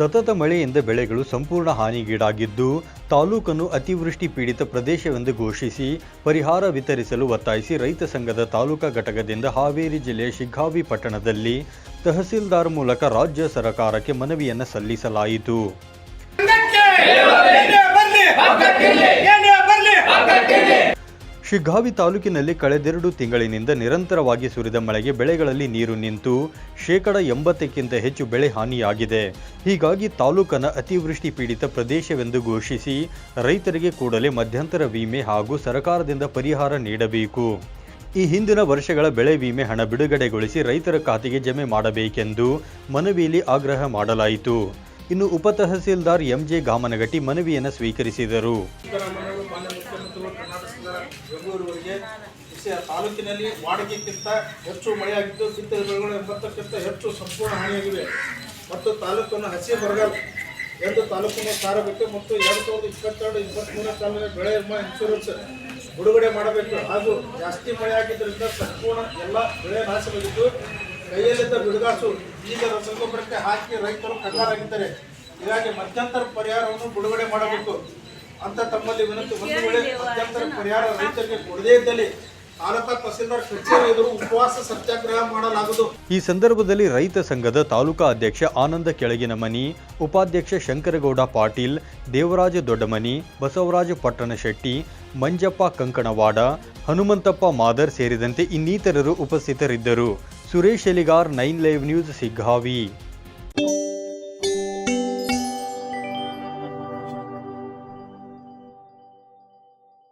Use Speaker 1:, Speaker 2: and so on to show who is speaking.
Speaker 1: ಸತತ ಮಳೆಯಿಂದ ಬೆಳೆಗಳು ಸಂಪೂರ್ಣ ಹಾನಿಗೀಡಾಗಿದ್ದು, ತಾಲೂಕನ್ನು ಅತಿವೃಷ್ಟಿ ಪೀಡಿತ ಪ್ರದೇಶವೆಂದು ಘೋಷಿಸಿ, ಪರಿಹಾರ ವಿತರಿಸಲು ಒತ್ತಾಯಿಸಿ ರೈತ ಸಂಘದ ತಾಲೂಕಾ ಘಟಕದಿಂದ ಹಾವೇರಿ ಜಿಲ್ಲೆಯ ಶಿಗ್ಗಾವಿ ಪಟ್ಟಣದಲ್ಲಿ ತಹಸೀಲ್ದಾರ್ ಮೂಲಕ ರಾಜ್ಯ ಸರ್ಕಾರಕ್ಕೆ ಮನವಿಯನ್ನು ಸಲ್ಲಿಸಲಾಯಿತು. ಶಿಗ್ಗಾವಿ ತಾಲೂಕಿನಲ್ಲಿ ಕಳೆದೆರಡು ತಿಂಗಳಿನಿಂದ ನಿರಂತರವಾಗಿ ಸುರಿದ ಮಳೆಗೆ ಬೆಳೆಗಳಲ್ಲಿ ನೀರು ನಿಂತು ಶೇಕಡ ಎಂಬತ್ತಕ್ಕಿಂತ ಹೆಚ್ಚು ಬೆಳೆ ಹಾನಿಯಾಗಿದೆ. ಹೀಗಾಗಿ ತಾಲೂಕನ ಅತಿವೃಷ್ಟಿ ಪೀಡಿತ ಪ್ರದೇಶವೆಂದು ಘೋಷಿಸಿ ರೈತರಿಗೆ ಕೂಡಲೇ ಮಧ್ಯಂತರ ವಿಮೆ ಹಾಗೂ ಸರ್ಕಾರದಿಂದ ಪರಿಹಾರ ನೀಡಬೇಕು. ಈ ಹಿಂದಿನ ವರ್ಷಗಳ ಬೆಳೆ ವಿಮೆ ಹಣ ಬಿಡುಗಡೆಗೊಳಿಸಿ ರೈತರ ಖಾತೆಗೆ ಜಮೆ ಮಾಡಬೇಕೆಂದು ಮನವಿಯಲ್ಲಿ ಆಗ್ರಹ ಮಾಡಲಾಯಿತು. ಇನ್ನು ಉಪ ತಹಸೀಲ್ದಾರ್ ಎಂಜೆ ಗಾಮನಗಟ್ಟಿ ಮನವಿಯನ್ನು ಸ್ವೀಕರಿಸಿದರು.
Speaker 2: ವಿಷಯ ತಾಲೂಕಿನಲ್ಲಿ ವಾಡಿಕೆಗಿಂತ ಹೆಚ್ಚು ಮಳೆಯಾಗಿದ್ದು, ಬಿತ್ತನೆ ಬೆಳೆಗಳು ಎಂಬತ್ತಕ್ಕಿಂತ ಹೆಚ್ಚು ಸಂಪೂರ್ಣ ಹಾನಿಯಾಗಿವೆ. ಮತ್ತು ತಾಲೂಕನ್ನು ಹಸಿ ಬರಗಾಲ ಎಂದು ತಾಲೂಕಿನ ಸಾರಬೇಕು ಮತ್ತು ಎರಡು ಸಾವಿರದ ಇಪ್ಪತ್ತೆರಡು ಇಪ್ಪತ್ತ್ಮೂರನೇ ಸಾಲಿನ ಬೆಳೆ ವಿಮಾ ಇನ್ಶೂರೆನ್ಸ್ ಬಿಡುಗಡೆ ಮಾಡಬೇಕು. ಹಾಗೂ ಜಾಸ್ತಿ ಮಳೆಯಾಗಿದ್ದರಿಂದ ಸಂಪೂರ್ಣ ಎಲ್ಲ ಬೆಳೆ ನಾಶವಾಗಿದ್ದು ಕೈಯಲ್ಲಿದ್ದ ಬಿಡುಗಾಸು ಈಗ ರಸಗೊಬ್ಬರಕ್ಕೆ ಹಾಕಿ ರೈತರು ಕಂಗಾಲಾಗಿದ್ದಾರೆ. ಹೀಗಾಗಿ ಮಧ್ಯಂತರ ಪರಿಹಾರವನ್ನು ಬಿಡುಗಡೆ ಮಾಡಬೇಕು. ಅಂತ ತಮ್ಮಲ್ಲಿ ವಿನಂತಿ ಒಂದು ವೇಳೆ ಮಧ್ಯಂತರ ಪರಿಹಾರ ರೈತರಿಗೆ ಕೊಡದೇ ಇದ್ದಲ್ಲಿ
Speaker 1: ಈ ಸಂದರ್ಭದಲ್ಲಿ ರೈತ ಸಂಘದ ತಾಲೂಕಾ ಅಧ್ಯಕ್ಷ ಆನಂದ ಕೆಳಗಿನ ಮನಿ ಉಪಾಧ್ಯಕ್ಷ ಶಂಕರಗೌಡ ಪಾಟೀಲ್ ದೇವರಾಜ ದೊಡ್ಡಮನಿ ಬಸವರಾಜ ಪಟ್ಟಣಶೆಟ್ಟಿ ಮಂಜಪ್ಪ ಕಂಕಣವಾಡ ಹನುಮಂತಪ್ಪ ಮಾದರ್ ಸೇರಿದಂತೆ ಇನ್ನಿತರರು ಉಪಸ್ಥಿತರಿದ್ದರು. Suresh Eligar nine live news Siggavi.